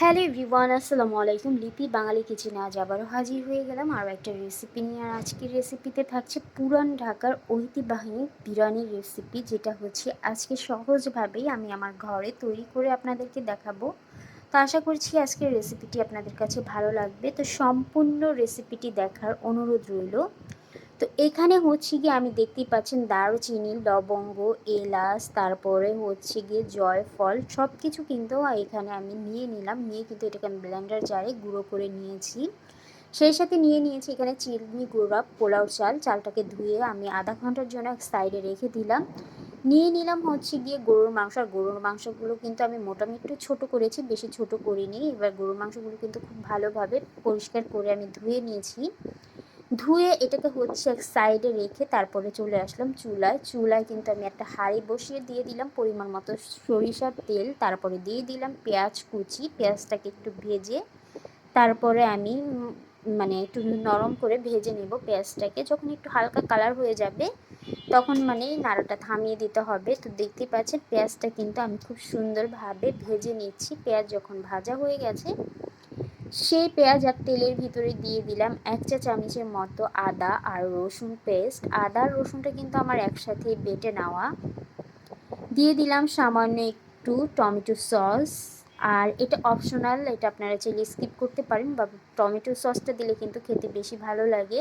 Hello everyone, আসসালামু আলাইকুম। লিপি বাঙালি কিচেনে আজ আবারও হাজির হয়ে গেলাম। আরও একটা রেসিপি নিয়ে আর আজকের রেসিপিতে থাকছে পুরান ঢাকার ঐতিহ্যবাহী বিরিয়ানির রেসিপি যেটা হচ্ছে আজকে সহজভাবেই আমি আমার ঘরে তৈরি করে আপনাদেরকে দেখাবো। তো আশা করছি আজকের রেসিপিটি আপনাদের কাছে ভালো লাগবে। তো সম্পূর্ণ রেসিপিটি দেখার অনুরোধ রইল। তো এখানে হচ্ছে গিয়ে আমি দেখতেই পাচ্ছেন দারুচিনি, লবঙ্গ, এলাচ, তারপরে হচ্ছে গিয়ে জয়ফল সব কিছু কিন্তু এখানে আমি নিয়ে নিলাম। নিয়ে কিন্তু এটাকে আমি ব্লেন্ডার জারে গুঁড়ো করে নিয়েছি। সেই সাথে নিয়ে নিয়েছি এখানে চিনি গুঁড়া, পোলাও চাল। চালটাকে ধুয়ে আমি আধা ঘণ্টার জন্য এক সাইডে রেখে দিলাম। নিয়ে নিলাম হচ্ছে গিয়ে গরুর মাংস। আর গরুর মাংসগুলো কিন্তু আমি মোটামুটি একটু ছোটো করেছি, বেশি ছোট করিনি। এবার গরুর মাংসগুলো কিন্তু খুব ভালোভাবে পরিষ্কার করে আমি ধুয়ে নিয়েছি। ধুয়ে এটাকে হচ্ছে এক সাইডে রেখে তারপরে চলে আসলাম চুলায়। চুলায় কিন্তু আমি একটা হাঁড়ি বসিয়ে দিয়ে দিলাম পরিমাণ মতো সরিষার তেল, তারপরে দিয়ে দিলাম পেঁয়াজ কুচি। পেঁয়াজটাকে একটু ভেজে তারপরে আমি মানে একটু নরম করে ভেজে নেব পেঁয়াজটাকে। যখন একটু হালকা কালার হয়ে যাবে, তখন মানে নাড়াটা থামিয়ে দিতে হবে। তো দেখতেই পাচ্ছেন পেঁয়াজটা কিন্তু আমি খুব সুন্দরভাবে ভেজে নিচ্ছি। পেঁয়াজ যখন ভাজা হয়ে গেছে সেই পেঁয়াজ আর তেলের ভিতরে দিয়ে দিলাম। এক চা চামচের মতো আদা আর রসুন পেস্ট। আদা আর রসুনটা কিন্তু আমার একসাথে বেটে নেওয়া। দিয়ে দিলাম সামান্য একটু টমেটো সস। আর এটা অপশনাল এটা আপনারা চাইলে স্কিপ করতে পারেন বা টমেটো সসটা দিলে কিন্তু খেতে বেশি ভালো লাগে।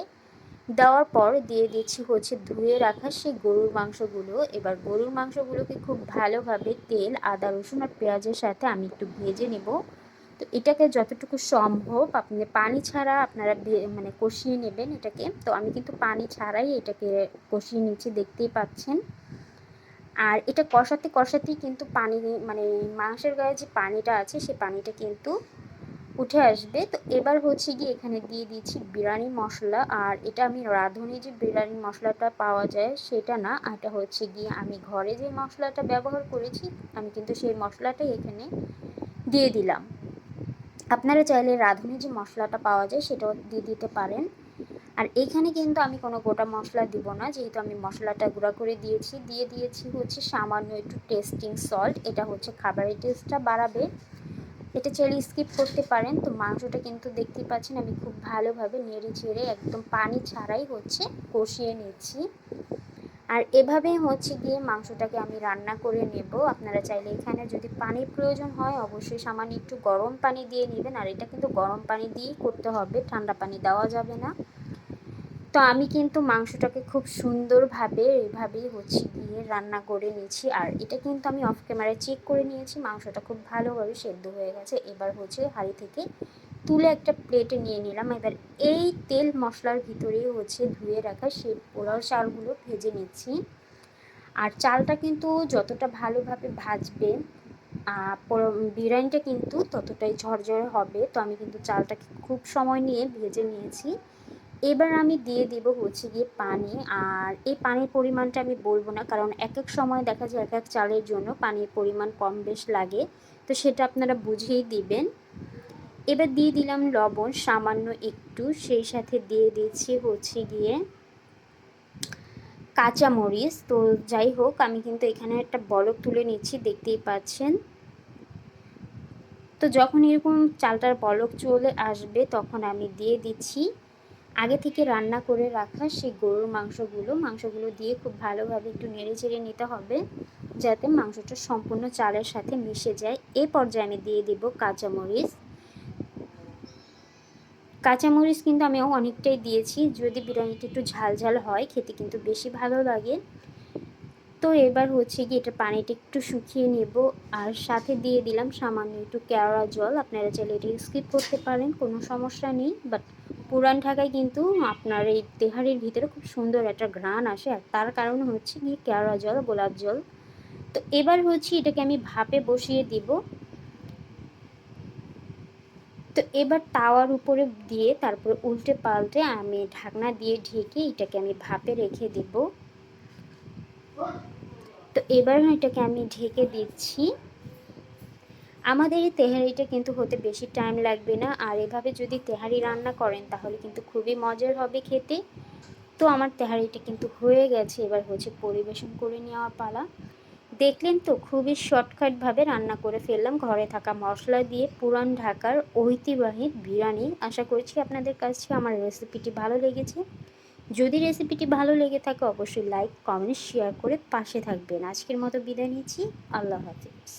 দেওয়ার পর দিয়ে দিচ্ছি হচ্ছে ধুয়ে রাখা সেই গরুর মাংসগুলো। এবার গরুর মাংসগুলোকে খুব ভালোভাবে তেল, আদা, রসুন আর পেঁয়াজের সাথে আমি একটু ভেজে নেব। তো এটাকে যতটুকু সম্ভব আপনি পানি ছাড়া আপনারা মানে কষিয়ে নেবেন এটাকে। তো আমি কিন্তু পানি ছাড়াই এটাকে কষিয়ে নিচ্ছি, দেখতেই পাচ্ছেন। আর এটা কষাতে কষাতেই কিন্তু পানি মানে মাংসের গায়ে যে পানিটা আছে সেই পানিটা কিন্তু উঠে আসবে। তো এবার হচ্ছে গিয়ে এখানে দিয়ে দিয়েছি বিরিয়ানি মশলা। আর এটা আমি রাঁধুনি যে বিরিয়ানি মশলাটা পাওয়া যায়, সেটা না। এটা হচ্ছে গিয়ে আমি ঘরে যে মশলাটা ব্যবহার করেছি, আমি কিন্তু সেই মশলাটাই এখানে দিয়ে দিলাম। আপনারা চাইলে রাঁধুনি যে মশলাটা পাওয়া যায় সেটাও দিয়ে দিতে পারেন। আর এখানে কিন্তু আমি কোনো গোটা মশলা দিব না, যেহেতু আমি মশলাটা গুঁড়া করে দিয়েছি। দিয়ে দিয়েছি হচ্ছে সামান্য একটু টেস্টিং সল্ট এটা হচ্ছে খাবারের টেস্টটা বাড়াবে। এটা চাইলে স্কিপ করতে পারেন। তো মাংসটা কিন্তু দেখতে পাচ্ছেন আমি খুব ভালোভাবে নেড়ে চেড়ে একদম পানি ছাড়াই হচ্ছে কষিয়ে নিচ্ছি। আর এভাবেই হচ্ছে গিয়ে মাংসটাকে আমি রান্না করে নেব। আপনারা চাইলে এখানে যদি পানির প্রয়োজন হয়, অবশ্যই সামান্য একটু গরম পানি দিয়ে নেবেন। আর এটা কিন্তু গরম পানি দিয়েই করতে হবে, ঠান্ডা পানি দেওয়া যাবে না। তো আমি কিন্তু মাংসটাকে খুব সুন্দরভাবে এইভাবেই হচ্ছে গিয়ে রান্না করে নিয়েছি। আর এটা কিন্তু আমি অফ ক্যামেরায় চেক করে নিয়েছি। মাংসটা খুব ভালোভাবে সেদ্ধ হয়ে গেছে। এবার হচ্ছে হাঁড়ি থেকে তুলে একটা প্লেটে নিয়ে নিলাম। এবার এই তেল মশলার ভিতরেই হচ্ছে ধুয়ে রাখা সেই পোলাও চালগুলো ভেজে নিচ্ছি। আর চালটা কিন্তু যতটা ভালোভাবে ভাজবে বিরিয়ানিটা কিন্তু ততটাই ঝরঝরে হবে। তো আমি কিন্তু চালটাকে খুব সময় নিয়ে ভেজে নিয়েছি। এবার আমি দিয়ে দেব হচ্ছে গিয়ে পানি। আর এই পানির পরিমাণটা আমি বলব না, কারণ এক এক সময় দেখা যায় এক এক চালের জন্য পানির পরিমাণ কম বেশ লাগে। তো সেটা আপনারা বুঝেই দিবেন। এবার দিয়ে দিলাম লবণ, সামান্য একটু। সেই সাথে দিয়ে দিচ্ছি হচ্ছে গিয়ে কাঁচামরিচ। তো যাই হোক, আমি কিন্তু এখানে একটা বলক তুলে নিচ্ছি, দেখতেই পাচ্ছেন। তো যখন এরকম চালটার বলক চলে আসবে, তখন আমি দিয়ে দিচ্ছি আগে থেকে রান্না করে রাখা সেই গরুর মাংসগুলো। মাংসগুলো দিয়ে খুব ভালোভাবে একটু নেড়ে চেড়ে নিতে হবে, যাতে মাংসটা সম্পূর্ণ চালের সাথে মিশে যায়। এই পর্যায়ে আমি দিয়ে দেব কাঁচামরিচ। কাঁচামরিচ কিন্তু আমি অনেকটাই দিয়েছি। যদি বিরিয়ানিটা একটু ঝাল ঝাল হয়, খেতে কিন্তু বেশি ভালো লাগে। তো এবার হচ্ছে কি এটা পানিটা একটু শুকিয়ে নেব। আর সাথে দিয়ে দিলাম সামান্য একটু কেওড়া জল। আপনারা চাইলে এটা স্কিপ করতে পারেন, কোনো সমস্যা নেই। বাট পুরান ঢাকায় কিন্তু আপনার এই তেহারির ভিতরে খুব সুন্দর একটা ঘ্রাণ আসে। আর তার কারণ হচ্ছে কি কেওড়া জল, গোলাপ জল। তো এবার হচ্ছে এটাকে আমি ভাপে বসিয়ে দিব। তো এবার তাওয়ার উপরে দিয়ে তারপর উল্টে পাল্টে আমি ঢাকনা দিয়ে ঢেকে এটাকে আমি ভাপে রেখে দেব। তো এবার এটাকে আমি ঢেকে দিচ্ছি। আমাদের এই তেহারিটা কিন্তু হতে বেশি টাইম লাগবে না। আর এভাবে যদি তেহারি রান্না করেন, তাহলে কিন্তু খুবই মজার হবে খেতে। তো আমার তেহারিটা কিন্তু হয়ে গেছে। এবার হচ্ছে পরিবেশন করে নেওয়া পালা। দেখলেন তো, খুবই শর্টকাটভাবে রান্না করে ফেললাম। ঘরে থাকা মশলা দিয়ে পুরান ঢাকার ঐতিহ্যবাহী বিরিয়ানি। আশা করছি আপনাদের কাছে আমার রেসিপিটি ভালো লেগেছে। যদি রেসিপিটি ভালো লেগে থাকে, অবশ্যই লাইক, কমেন্ট, শেয়ার করে পাশে থাকবেন। আজকের মতো বিদায় নিচ্ছি। আল্লাহ হাফিজ।